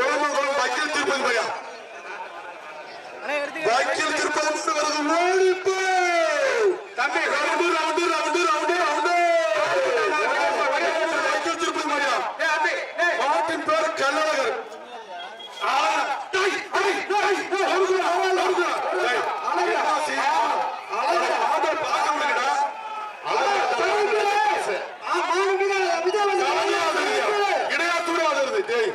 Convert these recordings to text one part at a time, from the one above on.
கொழும்புக்குளம் வக்கீல் திருப்பதி பையா? வக்கீல் திருப்பதி ஓடிப்பு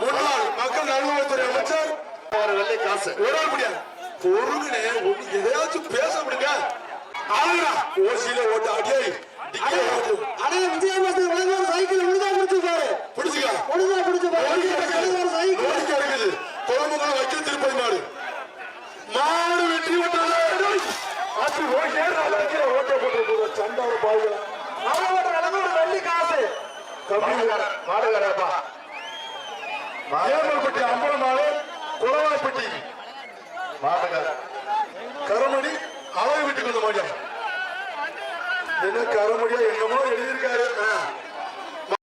முன்னாள் மக்கள் நல்வாழ்வுத்துறை அமைச்சர் வெள்ளை காசு. ஆள் பிடியா பொறுங்கனே ஒண்ணு எதையாச்சும் பேச முடியுங்க ஆளுடா ஓசியில ஓட்டு அடியே. ஓட்டு அடே விஜயபாஸ்கர் வழங்க ஒரு சைக்கிள் பிடிச்சுக்கலாம் விருதா குடிச்சு பாரு. ஒரு சைக்கிள். இருக்குது குழம்புகளை வைக்க திருப்பதி மாடு. மாடு வெற்றி விட்டது ஓகே ஓட்ட போட்டு சண்டால பாருங்க. மாவட்ட வழங்க ஒரு வெள்ளி காசு. மாடுகாரப்பா ஏமல்பட்டி அம்பலமாடு குளவாய்பட்டி மாடுகார கருமணி அழகு வீட்டுக்கு வந்த மாடியா என்ன கருமணியா என்னமோ எழுதியிருக்காரு.